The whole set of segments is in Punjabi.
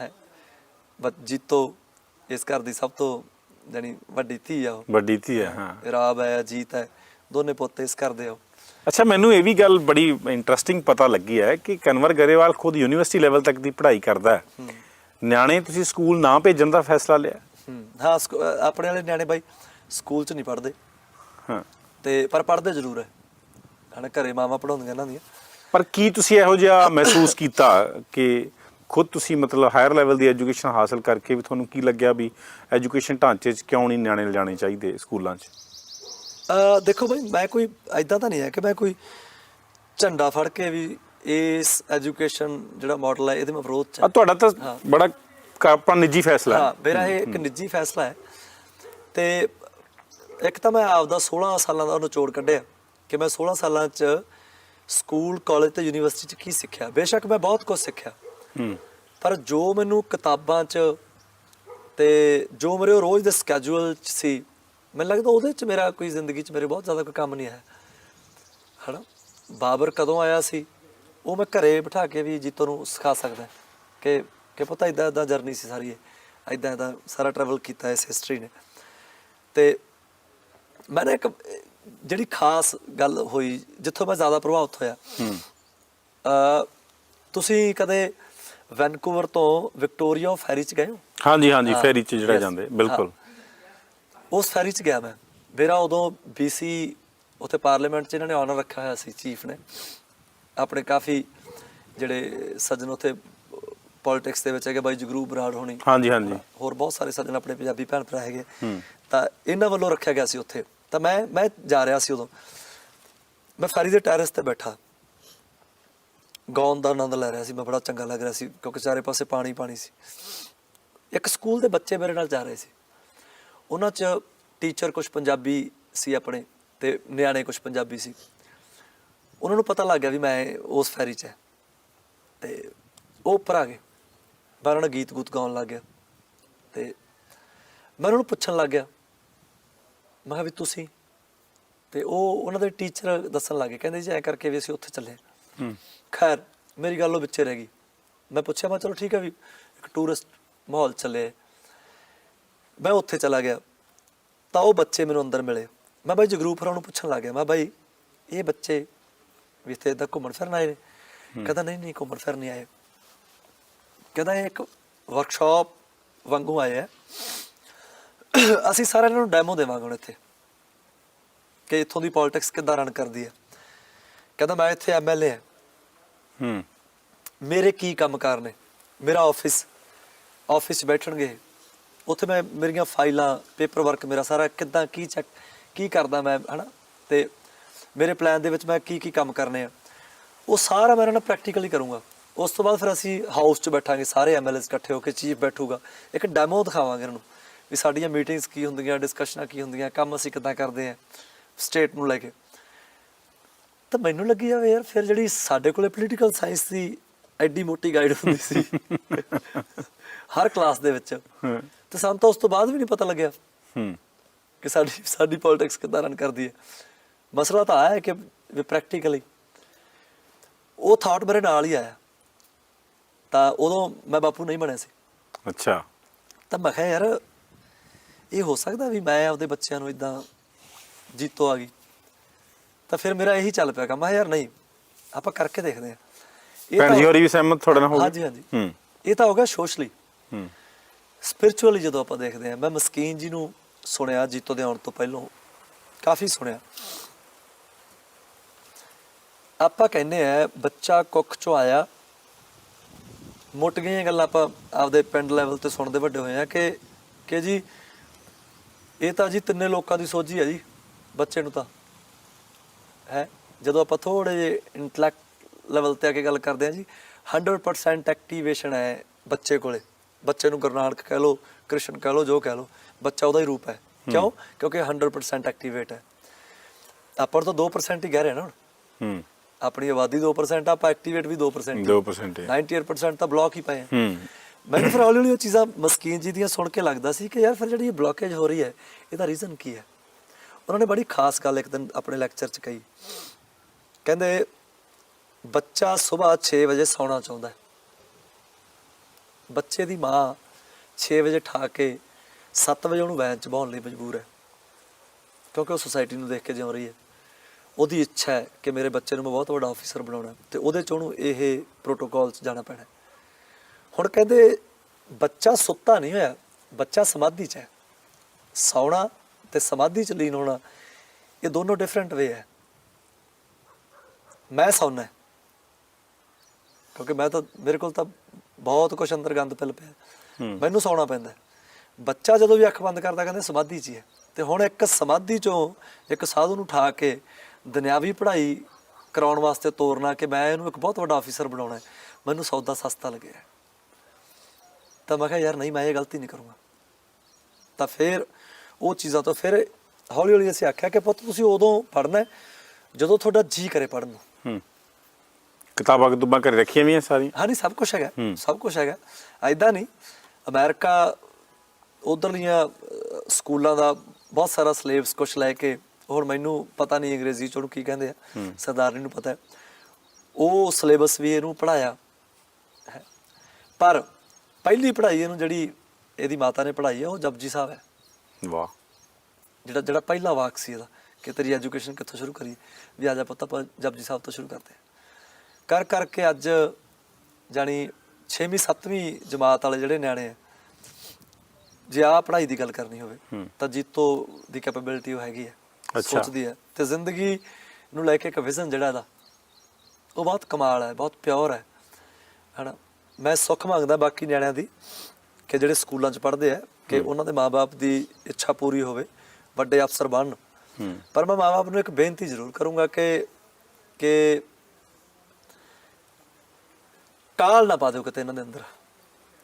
ਹੈ। ਬਸ ਜੀਤੋ ਇਸ ਘਰ ਦੀ ਸਭ ਤੋਂ ਜਾਨੀ ਵੱਡੀ ਧੀ ਆ ਉਹ। ਵੱਡੀ ਧੀ ਹੈ ਹਾਂ। ਰਾਬ ਹੈ ਜੀਤ ਹੈ ਦੋਨੇ ਪੁੱਤ ਇਸ ਘਰ ਦੇ ਆ। ਅੱਛਾ ਮੈਨੂੰ ਇਹ ਵੀ ਗੱਲ ਬੜੀ ਇੰਟਰਸਟਿੰਗ ਪਤਾ ਲੱਗੀ ਹੈ ਕਿ ਕਨਵਰ ਗਰੇਵਾਲ ਖੁਦ ਯੂਨੀਵਰਸਿਟੀ ਲੈਵਲ ਤੱਕ ਦੀ ਪੜ੍ਹਾਈ ਕਰਦਾ ਹੈ। ਨਿਆਣੇ ਤੁਸੀਂ ਸਕੂਲ ਨਾ ਭੇਜਣ ਦਾ ਫੈਸਲਾ ਲਿਆ? ਹੂੰ। ਆਪਣੇ ਵਾਲੇ ਨਿਆਣੇ ਬਾਈ ਸਕੂਲ 'ਚ ਨਹੀਂ ਪੜ੍ਹਦੇ। ਹਾਂ। ਤੇ ਪਰ ਪੜ੍ਹਦੇ ਜ਼ਰੂਰ ਹੈ। ਹਨਾ ਘਰੇ ਮਾਵਾਂ ਪੜਾਉਂਦੀਆਂ ਇਹਨਾਂ ਦੀਆਂ। ਪਰ ਕੀ ਤੁਸੀਂ ਇਹੋ ਜਿਹਾ ਮਹਿਸੂਸ ਕੀਤਾ ਕਿ ਖੁਦ ਤੁਸੀਂ ਮਤਲਬ ਹਾਇਰ ਲੈਵਲ ਦੀ ਐਜੂਕੇਸ਼ਨ ਹਾਸਲ ਕਰਕੇ ਵੀ ਤੁਹਾਨੂੰ ਕੀ ਲੱਗਿਆ ਵੀ ਐਜੂਕੇਸ਼ਨ ਢਾਂਚੇ 'ਚ ਕਿਉਂ ਨਹੀਂ ਨਿਆਣੇ ਲਿਜਾਣੇ ਚਾਹੀਦੇ ਸਕੂਲਾਂ 'ਚ? ਅ, ਦੇਖੋ ਬਾਈ ਮੈਂ ਕੋਈ ਐਦਾਂ ਤਾਂ ਨਹੀਂ ਹੈ ਕਿ ਮੈਂ ਕੋਈ ਝੰਡਾ ਫੜ ਕੇ ਵੀ ਇਸ ਐਜੂਕੇਸ਼ਨ ਜਿਹੜਾ ਮਾਡਲ ਹੈ ਇਹਦੇ ਮੈਂ ਵਿਰੋਧ ਚ ਆ ਹਾਂ। ਤੁਹਾਡਾ ਤਾਂ। ਬੜਾ ਕ- ਆਪਣਾ ਨਿੱਜੀ ਫੈਸਲਾ ਹਾਂ। ਹੈ ਮੇਰਾ ਇਹ ਇੱਕ ਨਿੱਜੀ ਫੈਸਲਾ ਹੈ। ਤੇ ਇੱਕ ਤਾਂ ਮੈਂ ਆਪਦਾ 16 ਸਾਲਾਂ ਦਾ ਨਿਚੋੜ ਕੱਢਿਆ ਕਿ ਮੈਂ 16 ਸਾਲਾਂ ਚ ਸਕੂਲ ਕਾਲਜ ਤੇ ਯੂਨੀਵਰਸਿਟੀ ਚ ਕੀ ਸਿੱਖਿਆ। ਬੇਸ਼ੱਕ ਮੈਂ ਬਹੁਤ ਕੁਝ ਸਿੱਖਿਆ। ਪਰ ਜੋ ਮੈਨੂੰ ਕਿਤਾਬਾਂ 'ਚ ਤੇ ਜੋ ਮੇਰੇ ਉਹ ਰੋਜ਼ ਦੇ ਸਕੇਜੂਲ 'ਚ ਸੀ ਮੈਨੂੰ ਲੱਗਦਾ ਉਹਦੇ 'ਚ ਮੇਰਾ ਕੋਈ ਜ਼ਿੰਦਗੀ 'ਚ ਮੇਰੇ ਬਹੁਤ ਜ਼ਿਆਦਾ ਕੋਈ ਕੰਮ ਨਹੀਂ ਆਇਆ। ਹਨਾ? ਬਾਬਰ ਕਦੋਂ ਆਇਆ ਸੀ? ਉਹ ਮੈਂ ਘਰੇ ਬਿਠਾ ਕੇ ਵੀ ਜੀਤੋ ਨੂੰ ਸਿਖਾ ਸਕਦਾ ਕਿ ਕਿ ਪਤਾ ਇਦਾਂ ਇਦਾਂ ਜਰਨੀ ਸੀ ਸਾਰੀ ਇਹ। ਇਦਾਂ ਇਦਾਂ ਸਾਰਾ ਟਰੈਵਲ ਕੀਤਾ ਇਸ ਹਿਸਟਰੀ ਨੇ। ਤੇ ਮੈਂ ਇੱਕ ਜਿਹੜੀ ਖਾਸ ਗੱਲ ਹੋਈ ਜਿੱਥੋਂ ਮੈਂ ਜ਼ਿਆਦਾ ਪ੍ਰਭਾਵਿਤ ਹੋਇਆ ਹੂੰ। ਅ ਤੁਸੀਂ ਕਦੇ ਵੈਨਕੂਵਰ ਤੋਂ ਵਿਕਟੋਰੀਆ ਫੈਰੀ ਚ ਗਏ ਹੋ? ਹਾਂਜੀ ਹਾਂਜੀ ਫੇਰੀ 'ਚ ਜਿਹੜਾ ਜਾਂਦੇ ਬਿਲਕੁਲ। ਉਸ ਫੈਰੀ ਚ ਗਿਆ ਮੈਂ। ਮੇਰਾ ਉਦੋਂ ਬੀਸੀ ਉੱਥੇ ਪਾਰਲੀਮੈਂਟ ਚ ਇਹਨਾਂ ਨੇ ਆਨਰ ਰੱਖਿਆ ਹੋਇਆ ਸੀ ਚੀਫ ਨੇ। ਆਪਣੇ ਕਾਫੀ ਜਿਹੜੇ ਸੱਜਣ ਉੱਥੇ ਪੋਲਿਟਿਕਸ ਦੇ ਵਿੱਚ ਹੈਗੇ ਬਾਈ ਜਗਰੂਪ ਬਰਾੜ ਹੋਣੀ। ਹਾਂਜੀ ਹਾਂਜੀ। ਹੋਰ ਬਹੁਤ ਸਾਰੇ ਸੱਜਣ ਆਪਣੇ ਪੰਜਾਬੀ ਭੈਣ ਭਰਾ ਹੈਗੇ। ਤਾਂ ਇਹਨਾਂ ਵੱਲੋਂ ਰੱਖਿਆ ਗਿਆ ਸੀ ਉੱਥੇ। ਤਾਂ ਮੈਂ ਮੈਂ ਜਾ ਰਿਹਾ ਸੀ ਉਦੋਂ। ਮੈਂ ਫੈਰੀ ਦੇ ਟੈਰੇਸ ਤੇ ਬੈਠਾ। ਗਾਉਣ ਦਾ ਆਨੰਦ ਲੈ ਰਿਹਾ ਸੀ, ਮੈਂ ਬੜਾ ਚੰਗਾ ਲੱਗ ਰਿਹਾ ਸੀ, ਕਿਉਂਕਿ ਚਾਰੇ ਪਾਸੇ ਪਾਣੀ ਪਾਣੀ ਸੀ। ਇੱਕ ਸਕੂਲ ਦੇ ਬੱਚੇ ਮੇਰੇ ਨਾਲ ਜਾ ਰਹੇ ਸੀ। ਉਹਨਾਂ 'ਚ ਟੀਚਰ ਕੁਝ ਪੰਜਾਬੀ ਸੀ ਆਪਣੇ ਤੇ ਨਿਆਣੇ ਕੁਝ ਪੰਜਾਬੀ ਸੀ। ਉਹਨਾਂ ਨੂੰ ਪਤਾ ਲੱਗ ਗਿਆ ਵੀ ਮੈਂ ਉਸ ਫੈਰੀ 'ਚ ਹੈ। ਤੇ ਉਹ ਉੱਪਰ ਆ ਗਏ। ਮੈਂ ਉਹਨਾਂ ਗੀਤ ਗੂਤ ਗਾਉਣ ਲੱਗ ਗਿਆ। ਤੇ ਮੈਂ ਉਹਨਾਂ ਨੂੰ ਪੁੱਛਣ ਲੱਗ ਗਿਆ। ਮੈਂ ਕਿਹਾ ਵੀ ਤੁਸੀਂ? ਤੇ ਉਹ, ਉਹਨਾਂ ਦੇ ਟੀਚਰ ਦੱਸਣ ਲੱਗੇ ਕਹਿੰਦੇ ਜੀ, ਐ ਕਰਕੇ ਵੀ ਅਸੀਂ ਉੱਥੇ ਚੱਲੇ ਖੈਰ ਮੇਰੀ ਗੱਲ ਉਹ ਵਿੱਚੇ ਰਹਿ ਗਈ। ਮੈਂ ਪੁੱਛਿਆ ਮੈਂ ਚਲੋ ਠੀਕ ਹੈ ਵੀ ਇੱਕ ਟੂਰਿਸਟ ਮਾਹੌਲ ਚੱਲੇ। ਮੈਂ ਉੱਥੇ ਚਲਾ ਗਿਆ। ਤਾਂ ਉਹ ਬੱਚੇ ਮੈਨੂੰ ਅੰਦਰ ਮਿਲੇ। ਮੈਂ ਬਾਈ ਜਗਰੂਪ ਹੋਰਾਂ ਨੂੰ ਪੁੱਛਣ ਲੱਗ ਗਿਆ। ਮੈਂ ਬਾਈ ਇਹ ਬੱਚੇ ਵੀ ਇੱਥੇ ਦਾ ਘੁੰਮਣ ਫਿਰਨ ਆਏ ਨੇ? ਕਹਿੰਦਾ ਨਹੀਂ ਨਹੀਂ ਘੁੰਮਣ ਫਿਰਨ ਨਹੀਂ ਆਏ। ਕਹਿੰਦਾ ਇਹ ਇੱਕ ਵਰਕਸ਼ਾਪ ਵਾਂਗੂ ਆਏ ਆ। ਅਸੀਂ ਸਾਰਿਆਂ ਨੂੰ ਡੈਮੋ ਦੇਵਾਂਗੇ ਹੁਣ ਇੱਥੇ। ਕਿ ਇੱਥੋਂ ਦੀ ਪੋਲਿਟਿਕਸ ਕਿੱਦਾਂ ਰਨ ਕਰਦੀ ਹੈ ਕਹਿੰਦਾ ਮੈਂ ਇੱਥੇ ਐਮਐਲਏ ਹਾਂ ਹੂੰ। ਮੇਰੇ ਕੀ ਕੰਮਕਾਰ ਨੇ? ਮੇਰਾ ਆਫਿਸ ਆਫਿਸ 'ਚ ਬੈਠਣਗੇ। ਉੱਥੇ ਮੈਂ ਮੇਰੀਆਂ ਫਾਈਲਾਂ ਪੇਪਰ ਵਰਕ ਮੇਰਾ ਸਾਰਾ ਕਿੱਦਾਂ, ਕੀ ਚੈੱਕ ਕੀ ਕਰਦਾ ਮੈਂ, ਹਨਾ? ਤੇ ਮੇਰੇ ਪਲਾਨ ਦੇ ਵਿੱਚ ਮੈਂ ਕੀ ਕੀ ਕੰਮ ਕਰਨੇ ਆ? ਉਹ ਸਾਰਾ ਮੈਂ ਇਹਨਾਂ ਨਾਲ ਪ੍ਰੈਕਟੀਕਲੀ ਕਰੂੰਗਾ। ਉਸ ਤੋਂ ਬਾਅਦ ਫਿਰ ਅਸੀਂ ਹਾਊਸ 'ਚ ਬੈਠਾਂਗੇ, ਸਾਰੇ ਐਮਐਲਏਸ ਇਕੱਠੇ ਹੋ ਕੇ ਚੀਫ ਬੈਠੂਗਾ। ਇੱਕ ਡੈਮੋ ਦਿਖਾਵਾਂਗੇ ਇਹਨਾਂ ਨੂੰ ਵੀ ਸਾਡੀਆਂ ਮੀਟਿੰਗਸ ਕੀ ਹੁੰਦੀਆਂ ਡਿਸਕਸ਼ਨਾਂ ਕੀ ਹੁੰਦੀਆਂ, ਕੰਮ ਅਸੀਂ ਕਿੱਦਾਂ ਕਰਦੇ ਆ ਸਟੇਟ ਨੂੰ ਲੈ ਕੇ। ਤਾਂ ਮੈਨੂੰ ਲੱਗੀ ਜਾਵੇ ਯਾਰ ਫਿਰ ਜਿਹੜੀ ਸਾਡੇ ਕੋਲੇ ਪੋਲੀਟੀਕਲ ਸਾਇੰਸ ਦੀ ਐਡੀ ਮੋਟੀ ਗਾਈਡ ਹੁੰਦੀ ਸੀ ਹਰ ਕਲਾਸ ਦੇ ਵਿੱਚ। ਹਾਂ। ਤੇ ਸਾਨੂੰ ਤਾਂ ਉਸ ਤੋਂ ਬਾਅਦ ਵੀ ਨਹੀਂ ਪਤਾ ਲੱਗਿਆ ਹੂੰ। ਕਿ ਸਾਡੀ ਸਾਡੀ ਪੋਲਿਟਿਕਸ ਕਿੱਦਾਂ ਰਨ ਕਰਦੀ ਹੈ। ਮਸਲਾ ਤਾਂ ਆਇਆ ਕਿ ਵੀ ਪ੍ਰੈਕਟੀਕਲੀ ਉਹ ਥਾਟ ਮੇਰੇ ਨਾਲ ਹੀ ਆਇਆ। ਤਾਂ ਉਦੋਂ ਮੈਂ ਬਾਪੂ ਨਹੀਂ ਬਣਿਆ ਸੀ। ਅੱਛਾ। ਤਾਂ ਮੈਂ ਕਿਹਾ ਯਾਰ ਇਹ ਹੋ ਸਕਦਾ ਵੀ ਮੈਂ ਆਪਦੇ ਬੱਚਿਆਂ ਨੂੰ ਇਦਾਂ ਜੀਤੋ ਆ ਗਈ। ਤਾਂ ਫਿਰ ਮੇਰਾ ਇਹੀ ਚੱਲ ਪਿਆ ਕੰਮ। ਕਿਹਾ ਯਾਰ ਨਹੀਂ ਆਪਾਂ ਕਰਕੇ ਦੇਖਦੇ ਆ ਭੈਣ ਜੀ ਹੋਰੀ ਵੀ ਸਹਿਮਤ ਤੁਹਾਡੇ ਨਾਲ ਹੋ? ਹਾਂਜੀ ਹਾਂਜੀ। ਹੂੰ। ਇਹ ਤਾਂ ਹੋ ਗਿਆ ਸੋਸ਼ਲੀ। ਹੂੰ। ਸਪਿਰਚੁਅਲੀ ਜਦੋਂ ਆਪਾਂ ਦੇਖਦੇ ਆ ਮੈਂ ਮਸਕੀਨ ਜੀ ਨੂੰ ਸੁਣਿਆ ਜੀਤੋ ਦੇ ਆਉਣ ਤੋਂ ਪਹਿਲਾਂ। ਕਾਫੀ ਸੁਣਿਆ। ਆਪਾਂ ਕਹਿੰਦੇ ਆ ਬੱਚਾ ਕੁੱਖ ਚੋਂ ਆਇਆ। ਮੁੱਟ ਗਈਆਂ ਗੱਲਾਂ ਆਪਾਂ ਆਪਦੇ ਪਿੰਡ ਲੈਵਲ ਤੇ ਸੁਣਦੇ ਵੱਡੇ ਹੋਏ ਆ ਕਿ ਕਿ ਜੀ ਇਹ ਤਾਂ ਜੀ ਤਿੰਨੇ ਲੋਕਾਂ ਦੀ ਸੋਝੀ ਹੈ ਜੀ ਬੱਚੇ ਨੂੰ ਤਾਂ। ਹੈ? ਜਦੋਂ ਆਪਾਂ ਥੋੜੇ ਜਿਹੇ ਇੰਟੈਲੈਕਟ ਲੈਵਲ ਤੇ ਆ ਕੇ ਗੱਲ ਕਰਦੇ ਆ ਜੀ 100% ਐਕਟੀਵੇਸ਼ਨ ਹੈ ਬੱਚੇ ਕੋਲੇ। ਬੱਚੇ ਨੂੰ ਗੁਰੂ ਨਾਨਕ ਕਹਿ ਲੋ ਕ੍ਰਿਸ਼ਨ ਕਹਿ ਲੋ ਜੋ ਕਹਿ ਲੋ ਬੱਚਾ ਉਹਦਾ ਹੀ ਰੂਪ ਹੈ। ਕਿਉਂ? ਕਿਉਂਕਿ 100% ਐਕਟੀਵੇਟ ਹੈ। ਆਪਾਂ ਤਾਂ 2% ਹੀ ਕਹਿ ਰਹੇ ਨਾ ਹੁਣ। ਹੂੰ। ਆਪਣੀ ਆਬਾਦੀ 2% ਆ, ਆਪਾਂ ਐਕਟੀਵੇਟ ਵੀ 2% ਹੀ। 2% ਹੈ। 98% ਤਾਂ ਬਲੌਕ ਹੀ ਪਏ ਹੂੰ। ਮੈਨੂੰ ਫਿਰ ਹੌਲੀ ਹੌਲੀ ਉਹ ਚੀਜ਼ਾਂ ਮਸਕੀਨ ਜੀ ਦੀਆਂ ਸੁਣ ਕੇ ਲੱਗਦਾ ਸੀ ਕਿ ਯਾਰ ਫਿਰ ਜਿਹੜੀ ਬਲੌਕੇਜ ਹੋ ਰਹੀ ਹੈ ਇਹਦਾ ਰੀਜ਼ਨ ਕੀ ਹੈ? ਉਹਨਾਂ ਨੇ ਬੜੀ ਖਾਸ ਗੱਲ ਇੱਕ ਦਿਨ ਆਪਣੇ ਲੈਕਚਰ 'ਚ ਕਹੀ। ਕਹਿੰਦੇ, ਬੱਚਾ ਸਵੇਰ 6 ਵਜੇ ਸੌਣਾ ਚਾਹੁੰਦਾ ਹੈ। ਬੱਚੇ ਦੀ ਮਾਂ 6 ਵਜੇ ਠਾ ਕੇ 7 ਵਜੇ ਉਹਨੂੰ ਵੈਨ ਚ ਬਹਾਉਣ ਲਈ ਮਜਬੂਰ ਹੈ। ਕਿਉਂਕਿ ਉਹ ਸੁਸਾਇਟੀ ਨੂੰ ਦੇਖ ਕੇ ਜਿਉਂ ਰਹੀ ਹੈ। ਉਹਦੀ ਇੱਛਾ ਹੈ ਕਿ ਮੇਰੇ ਬੱਚੇ ਨੂੰ ਮੈਂ ਬਹੁਤ ਵੱਡਾ ਆਫੀਸਰ ਬਣਾਉਣਾ ਹੈ ਤੇ ਉਹਦੇ ਚ ਉਹਨੂੰ ਇਹ ਪ੍ਰੋਟੋਕਾਲ ਚ ਜਾਣਾ ਪੈਣਾ ਹੁਣ ਕਹਿੰਦੇ, ਬੱਚਾ ਸੁੱਤਾ ਨਹੀਂ ਹੋਇਆ, ਬੱਚਾ ਸਮਾਧੀ ਚ ਹੈ। ਸੌਣਾ ਤੇ ਸਮਾਧੀ ਚ ਲੀਨ ਹੋਣਾ ਇਹ ਦੋਨੋਂ ਡਿਫਰੈਂਟ ਵੇ ਹੈ ਮੈਂ ਸੌਣਾ। ਕਿਉਂਕਿ ਮੈਂ ਤਾਂ ਮੇਰੇ ਕੋਲ ਤਾਂ ਬਹੁਤ ਕੁਝ ਅੰਦਰ ਗੰਦ ਪਿਲ ਪਿਆ। ਮੈਨੂੰ ਸੌਣਾ ਪੈਂਦਾ। ਬੱਚਾ ਜਦੋਂ ਵੀ ਅੱਖ ਬੰਦ ਕਰਦਾ ਕਹਿੰਦੇ ਸਮਾਧੀ 'ਚ ਹੀ ਤੇ ਹੁਣ ਇੱਕ ਸਮਾਧੀ 'ਚੋਂ ਇੱਕ ਸਾਧੂ ਨੂੰ ਉਠਾ ਕੇ ਦੁਨਿਆਵੀ ਪੜ੍ਹਾਈ ਕਰਾਉਣ ਵਾਸਤੇ ਤੋਰਨਾ ਕਿ ਮੈਂ ਇਹਨੂੰ ਇੱਕ ਬਹੁਤ ਵੱਡਾ ਅਫੀਸਰ ਬਣਾਉਣਾ ਹੈ ਮੈਨੂੰ ਸੌਦਾ ਸਸਤਾ ਲੱਗਿਆ। ਤਾਂ ਮੈਂ ਕਿਹਾ ਯਾਰ ਨਹੀਂ ਮੈਂ ਇਹ ਗਲਤੀ ਨਹੀਂ ਕਰੂੰਗਾ ਤਾਂ ਫਿਰ ਉਹ ਚੀਜ਼ਾਂ ਤੋਂ ਫਿਰ ਹੌਲੀ ਹੌਲੀ ਅਸੀਂ ਆਖਿਆ ਕਿ ਪੁੱਤ ਤੁਸੀਂ ਉਦੋਂ ਪੜ੍ਹਨਾ ਹੈ ਜਦੋਂ ਤੁਹਾਡਾ ਜੀ ਕਰੇ ਪੜ੍ਹਨ ਨੂੰ। ਹੂੰ। ਕਿਤਾਬਾਂ ਕਤੂਬਾਂ ਘਰੇ ਰੱਖੀਆਂ ਵੀ ਆ ਸਾਰੀਆਂ? ਹਾਂ ਨਹੀਂ ਸਭ ਕੁਝ ਹੈਗਾ। ਸਭ ਕੁਝ ਹੈਗਾ। ਐਦਾਂ ਨਹੀਂ ਅਮਰੀਕਾ ਉਧਰਲੀਆਂ ਸਕੂਲਾਂ ਦਾ ਬਹੁਤ ਸਾਰਾ ਸਿਲੇਬਸ ਕੁਝ ਲੈ ਕੇ ਹੁਣ ਮੈਨੂੰ ਪਤਾ ਨਹੀਂ ਅੰਗਰੇਜ਼ੀ ਚ ਉਹਨੂੰ ਕੀ ਕਹਿੰਦੇ ਆ। ਸਰਦਾਰਨੀ ਨੂੰ ਪਤਾ ਹੈ। ਉਹ ਸਿਲੇਬਸ ਵੀ ਇਹਨੂੰ ਪੜਾਇਆ ਪਰ ਪਹਿਲੀ ਪੜ੍ਹਾਈ ਇਹਨੂੰ ਜਿਹੜੀ ਇਹਦੀ ਮਾਤਾ ਨੇ ਪੜ੍ਹਾਈ ਹੈ ਉਹ ਜਪਜੀ ਸਾਹਿਬ ਹੈ। ਵਾਹ। ਜਿਹੜਾ ਜਿਹੜਾ ਪਹਿਲਾ ਵਾਕ ਸੀ ਇਹਦਾ ਕਿ ਤੇਰੀ ਐਜੂਕੇਸ਼ਨ ਕਿੱਥੋਂ ਸ਼ੁਰੂ ਕਰੀਏ? ਵੀ ਆ ਜਾ ਪੁੱਤ ਆਪਾਂ ਜਪਜੀ ਸਾਹਿਬ ਤੋਂ ਸ਼ੁਰੂ ਕਰਦੇ ਹਾਂ। ਕਰ ਕਰਕੇ ਅੱਜ ਜਾਣੀ 6ਵੀਂ 7ਵੀਂ ਜਮਾਤ ਵਾਲੇ ਜਿਹੜੇ ਨਿਆਣੇ ਆ ਜੇ ਆ ਪੜ੍ਹਾਈ ਦੀ ਗੱਲ ਕਰਨੀ ਹੋਵੇ। ਤਾਂ ਜੀਤੋ ਦੀ ਕੈਪੇਬਿਲਿਟੀ ਉਹ ਹੈਗੀ ਹੈ। ਸੋਚਦੀ ਹੈ ਤੇ ਜ਼ਿੰਦਗੀ ਨੂੰ ਲੈ ਕੇ ਇੱਕ ਵਿਜ਼ਨ ਜਿਹੜਾ ਇਹਦਾ ਉਹ ਬਹੁਤ ਕਮਾਲ ਹੈ ਬਹੁਤ ਪਿਓਰ ਹੈ। ਹਨਾ? ਮੈਂ ਸੁੱਖ ਮੰਗਦਾ ਬਾਕੀ ਨਿਆਣਿਆਂ ਦੀ ਕਿ ਜਿਹੜੇ ਸਕੂਲਾਂ 'ਚ ਪੜ੍ਹਦੇ ਆ ਕਿ ਉਹਨਾਂ ਦੇ ਮਾਪੇ ਦੀ ਇੱਛਾ ਪੂਰੀ ਹੋਵੇ ਵੱਡੇ ਅਫਸਰ ਬਣਨ। ਪਰ ਮੈਂ ਮਾਪੇ ਨੂੰ ਇੱਕ ਬੇਨਤੀ ਜ਼ਰੂਰ ਕਰੂੰਗਾ ਕਿ ਕਿ ਕਾਲ ਨਾ ਪਾ ਦਿਓ ਕਿਤੇ ਇਹਨਾਂ ਦੇ ਅੰਦਰ।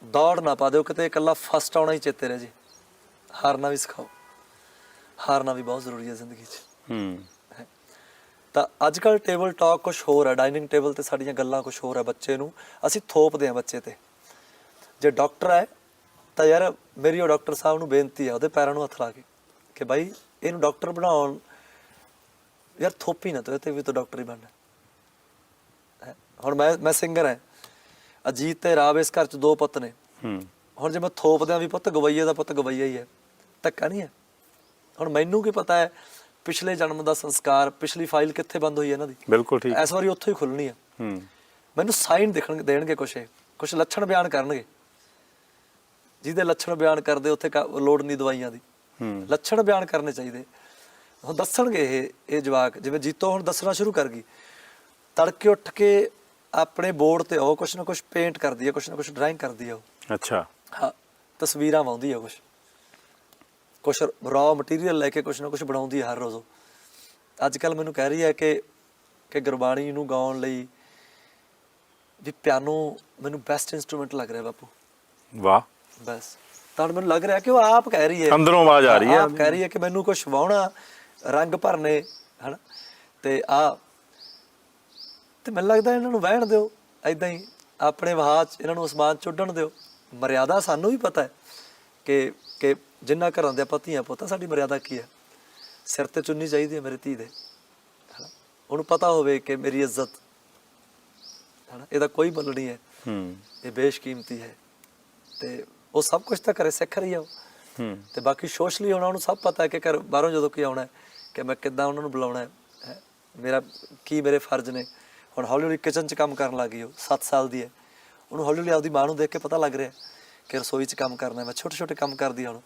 ਦੌੜ ਨਾ ਪਾ ਦਿਓ ਕਿਤੇ ਇਕੱਲਾ ਫਸਟ ਆਉਣਾ ਹੀ ਚੇਤੇ ਰਹਿ ਜੇ। ਹਾਰਨਾ ਵੀ ਸਿਖਾਓ। ਹਾਰਨਾ ਵੀ ਬਹੁਤ ਜ਼ਰੂਰੀ ਹੈ ਜ਼ਿੰਦਗੀ 'ਚ। ਹੂੰ। ਤਾਂ ਅੱਜ ਕੱਲ ਟੇਬਲ ਟਾਕ ਕੁਝ ਹੋਰ ਹੈ ਡਾਈਨਿੰਗ ਟੇਬਲ ਤੇ ਸਾਡੀਆਂ ਗੱਲਾਂ ਕੁਝ ਹੋਰ ਹੈ ਬੱਚੇ ਨੂੰ। ਅਸੀਂ ਥੋਪਦੇ ਹਾਂ ਬੱਚੇ ਤੇ। ਜੇ ਡਾਕਟਰ ਹੈ ਤਾਂ ਯਾਰ ਮੇਰੀ ਉਹ ਡਾਕਟਰ ਸਾਹਿਬ ਨੂੰ ਬੇਨਤੀ ਹੈ ਉਹਦੇ ਪੈਰਾਂ ਨੂੰ ਹੱਥ ਲਾ ਕੇ ਕਿ ਬਾਈ ਇਹਨੂੰ ਡਾਕਟਰ ਬਣਾਉਣ ਯਾਰ ਥੋਪੀ ਨਾ ਤੋ ਤੇ ਵੀ ਤਾਂ ਡਾਕਟਰ ਹੀ ਬਣਨਾ। ਹੁਣ ਮੈਂ ਮੈਂ ਸਿੰਗਰ ਹਾਂ। ਅਜੀਤ ਤੇ ਰਾਵ ਇਸ ਘਰ ਚ ਦੋ ਪੁੱਤ ਨੇ। ਹੂੰ। ਹੁਣ ਜੇ ਮੈਂ ਥੋਪਦਿਆਂ ਵੀ ਪੁੱਤ ਗਵਈਏ ਦਾ ਪੁੱਤ ਗਵਈਆ ਹੀ ਹੈ। ਧੱਕਾ ਨਹੀਂ ਹੈ। ਹੁਣ ਮੈਨੂੰ ਕੀ ਪਤਾ ਹੈ ਪਿਛਲੇ ਜਨਮ ਦਾ ਸੰਸਕਾਰ ਪਿਛਲੀ ਫਾਈਲ ਕਿੱਥੇ ਬੰਦ ਹੋਈ ਹੈ ਇਹਨਾਂ ਦੀ। ਬਿਲਕੁਲ ਠੀਕ। ਇਸ ਵਾਰੀ ਉੱਥੋਂ ਹੀ ਖੁੱਲਣੀ ਹੈ। ਹੂੰ। ਮੈਨੂੰ ਸਾਈਨ ਦਿਖਣ ਦੇਣਗੇ ਕੁਛ ਇਹ। ਕੁਛ ਲੱਛਣ ਬਿਆਨ ਕਰਨਗੇ। ਜਿਹਦੇ ਲੱਛਣ ਬਿਆਨ ਕਰਦੇ ਉੱਥੇ ਲੋੜ ਨਹੀਂ ਦਵਾਈਆਂ ਦੀ। ਲੱਛਣ ਬਿਆਨ ਕਰਨੇ ਚਾਹੀਦੇ। ਹੁਣ ਦੱਸਣਗੇ ਇਹ ਇਹ ਜਵਾਕ ਜਿਵੇਂ ਜੀਤੋ ਹੁਣ ਦੱਸਣਾ ਸ਼ੁਰੂ ਕਰ ਗਈ। ਤੜਕੇ ਉੱਠ ਕੇ ਆਪਣੇ ਬੋਰਡ ਤੇ ਉਹ ਕੁਛ ਨਾ ਕੁਛ ਪੇਂਟ ਕਰਦੀ ਹੈ ਕੁਛ ਨਾ ਕੁਛ ਡਰਾਇੰਗ ਕਰਦੀ ਹੈ ਉਹ। ਅੱਛਾ। ਹਾਂ ਤਸਵੀਰਾਂ ਵਾਉਂਦੀ ਹੈ ਕੁਛ। ਕੁਛ ਰॉ ਮਟੀਰੀਅਲ ਲੈ ਕੇ ਕੁਛ ਨਾ ਕੁਛ ਬਣਾਉਂਦੀ ਹੈ ਹਰ ਰੋਜ਼। ਅੱਜ ਕੱਲ ਮੈਨੂੰ ਕਹਿ ਰਹੀ ਹੈ ਕਿ ਕਿ ਗੁਰਬਾਣੀ ਨੂੰ ਗਾਉਣ ਲਈ ਵੀ ਪਿਆਨੋ ਮੈਨੂੰ ਬੈਸਟ ਇਨਸਟਰੂਮੈਂਟ ਲੱਗ ਰਿਹਾ ਬਾਪੂ। ਵਾਹ। ਬਸ। ਤਾਂ ਮੈਨੂੰ ਲੱਗ ਰਿਹਾ ਕਿ ਉਹ ਆਪ ਕਹਿ ਰਹੀ ਹੈ? ਅੰਦਰੋਂ ਆਵਾਜ਼ ਆ ਰਹੀ ਹੈ। ਆਪ ਕਹਿ ਰਹੀ ਹੈ ਕਿ ਮੈਨੂੰ ਕੁਝ ਵਾਉਣਾ ਰੰਗ ਭਰਨੇ ਹਨਾ? ਤੇ ਆ ਤੇ ਮੈਨੂੰ ਲੱਗਦਾ ਇਹਨਾਂ ਨੂੰ ਵਹਿਣ ਦਿਓ। ਐਦਾਂ ਹੀ ਆਪਣੇ ਵਹਾਅ 'ਚ ਇਹਨਾਂ ਨੂੰ ਅਸਮਾਨ 'ਚ ਉੱਡਣ ਦਿਓ। ਮਰਿਆਦਾ ਸਾਨੂੰ ਵੀ ਪਤਾ ਹੈ ਕਿ ਕਿ ਜਿੰਨਾ ਘਰਾਂ ਦੇ ਆਪਾਂ ਧੀਆਂ ਪੁੱਤਾਂ ਸਾਡੀ ਮਰਿਆਦਾ ਕੀ ਹੈ? ਸਿਰ ਤੇ ਚੁੰਨੀ ਚਾਹੀਦੀ ਹੈ ਮੇਰੇ ਧੀ ਦੇ ਹਨਾ? ਉਹਨੂੰ ਪਤਾ ਹੋਵੇ ਕਿ ਮੇਰੀ ਇੱਜ਼ਤ ਹਨਾ? ਇਹਦਾ ਕੋਈ ਮੁੱਲ ਨਹੀਂ ਹੈ। ਹੂੰ। ਇਹ ਬੇਸ਼ਕੀਮਤੀ ਹੈ। ਤੇ ਉਹ ਸਭ ਕੁਝ ਤਾਂ ਘਰੇ ਸਿੱਖ ਰਹੀ ਆ ਉਹ। ਹੂੰ। ਤੇ ਬਾਕੀ ਸੋਸ਼ਲੀ ਉਹਨਾਂ ਨੂੰ ਸਭ ਪਤਾ ਹੈ ਕਿ ਘਰ ਬਾਹਰੋਂ ਜਦੋਂ ਕੋਈ ਆਉਣਾ ਹੈ ਕਿ ਮੈਂ ਕਿੱਦਾਂ ਉਹਨਾਂ ਨੂੰ ਬੁਲਾਉਣਾ ਹੈ ਮੇਰਾ ਕੀ ਮੇਰੇ ਫਰਜ਼ ਨੇ। ਹੁਣ ਹੌਲੀ ਹੌਲੀ ਕਿਚਨ 'ਚ ਕੰਮ ਕਰਨ ਲੱਗੀ ਉਹ 7 ਸਾਲ ਦੀ ਹੈ। ਉਹਨੂੰ ਹੌਲੀ ਹੌਲੀ ਆਪਦੀ ਮਾਂ ਨੂੰ ਦੇਖ ਕੇ ਪਤਾ ਲੱਗ ਰਿਹਾ ਕਿ ਰਸੋਈ 'ਚ ਕੰਮ ਕਰਨਾ ਮੈਂ ਛੋਟੇ ਛੋਟੇ ਕੰਮ ਕਰਦੀ ਹਾਂ ਹੁਣ।